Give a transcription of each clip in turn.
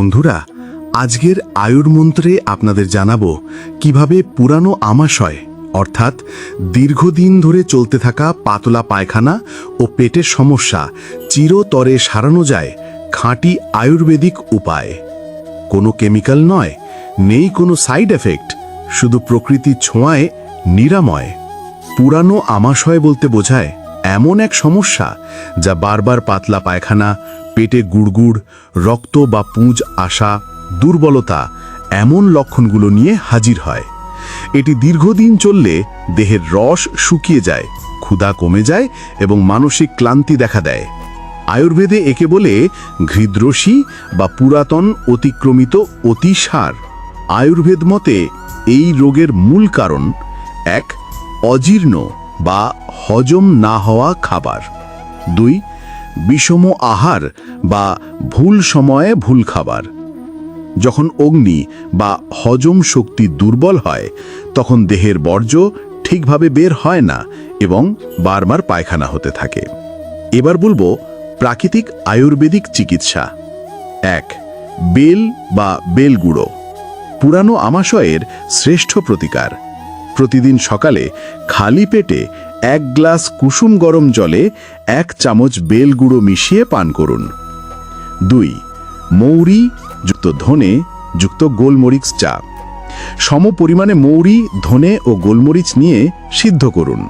বন্ধুরা, আজকের আয়ুর মন্ত্রে আপনাদের জানাব কীভাবে পুরানো আমাশয়, অর্থাৎ দীর্ঘদিন ধরে চলতে থাকা পাতলা পায়খানা ও পেটের সমস্যা চিরতরে সারানো যায় খাঁটি আয়ুর্বেদিক উপায়। কোনো কেমিক্যাল নয়, নেই কোনো সাইড এফেক্ট, শুধু প্রকৃতির ছোঁয়ায় নিরাময়। পুরানো আমাশয় বলতে বোঝায় এমন এক সমস্যা যা বারবার পাতলা পায়খানা, পেটে গুড়গুড়, রক্ত বা পুঁজ আসা, দুর্বলতা এমন লক্ষণগুলো নিয়ে হাজির হয়। এটি দীর্ঘদিন চললে দেহের রস শুকিয়ে যায়, ক্ষুধা কমে যায় এবং মানসিক ক্লান্তি দেখা দেয়। আয়ুর্বেদে একে বলে ঘৃদ্রসী বা পুরাতন অতিক্রমিত অতিসার। আয়ুর্বেদ মতে এই রোগের মূল কারণ এক, অজীর্ণ বা হজম না হওয়া খাবার। দুই, বিষম আহার বা ভুল সময়ে ভুল খাবার। যখন অগ্নি বা হজম শক্তি দুর্বল হয়, তখন দেহের বর্জ্য ঠিকভাবে বের হয় না এবং বারবার পায়খানা হতে থাকে। এবার বলব প্রাকৃতিক আয়ুর্বেদিক চিকিৎসা। এক, বেল বা বেলগুঁড়ো পুরানো আমাশয়ের শ্রেষ্ঠ প্রতিকার। প্রতিদিন সকালে খালি পেটে এক গ্লাস কুসুম গরম জলে এক চামচ বেলগুঁড়ো মিশিয়ে পান করুন। দুই, মৌরি যুক্ত ধনে যুক্ত গোলমরিচ চা। সম পরিমাণে মৌরি, ধনে ও গোলমরিচ নিয়ে সিদ্ধ করুন।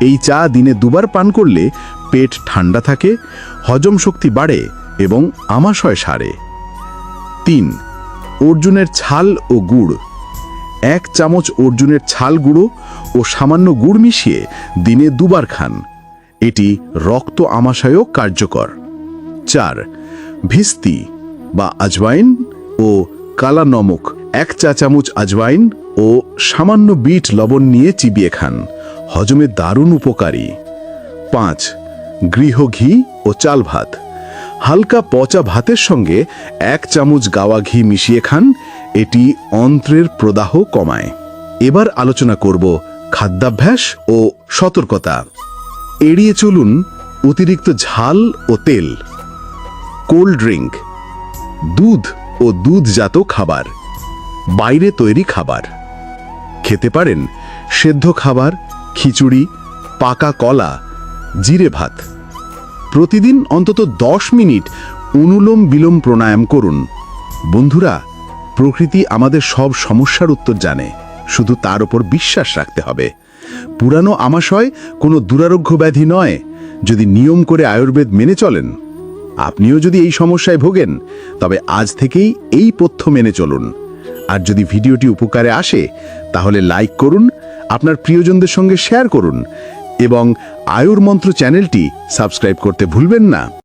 এই চা দিনে দুবার পান করলে পেট ঠান্ডা থাকে, হজম শক্তি বাড়ে এবং আমাশয় সারে। তিন, অর্জুনের ছাল ও গুড় এক চামচ অর্জুনের ছাল গুঁড়ো ও সামান্য গুড় মিশিয়ে দিনে দুবার খান। এটি রক্ত আমাশয়ও কার্যকর। চার, ভিস্তি বা আজওয়াইন ও কালা নমক এক চা চামচ আজওয়াইন ও সামান্য বিট লবণ নিয়ে চিবিয়ে খান। হজমে দারুণ উপকারী। পাঁচ, গৃহ ঘি ও চাল ভাত হালকা পচা ভাতের সঙ্গে এক চামচ গাওয়া ঘি মিশিয়ে খান, এটি অন্ত্রের প্রদাহ কমায়। এবার আলোচনা করব খাদ্যাভ্যাস ও সতর্কতা। এড়িয়ে চলুন অতিরিক্ত ঝাল ও তেল। কোল্ড ড্রিঙ্ক, দুধ ও দুধজাত খাবার, বাইরে তৈরি খাবার। খেতে পারেন সেদ্ধ খাবার, খিচুড়ি, পাকা কলা, জিরে ভাত। প্রতিদিন অন্তত দশ মিনিট অনুলোম বিলোম প্রাণায়াম করুন। বন্ধুরা, প্রকৃতি আমাদের সব সমস্যার উত্তর জানে, শুধু তার উপর বিশ্বাস রাখতে হবে। পুরানো আমাশয় কোনো দুরারোগ্য ব্যাধি নয়, যদি নিয়ম করে আয়ুর্বেদ মেনে চলেন। আপনিও যদি এই সমস্যায় ভোগেন, তবে আজ থেকেই এই পথ্য মেনে চলুন। আর যদি ভিডিওটি উপকারে আসে, তাহলে লাইক করুন, আপনার প্রিয়জনদের সঙ্গে শেয়ার করুন এবং আয়ুর মন্ত্র চ্যানেলটি সাবস্ক্রাইব করতে ভুলবেন না।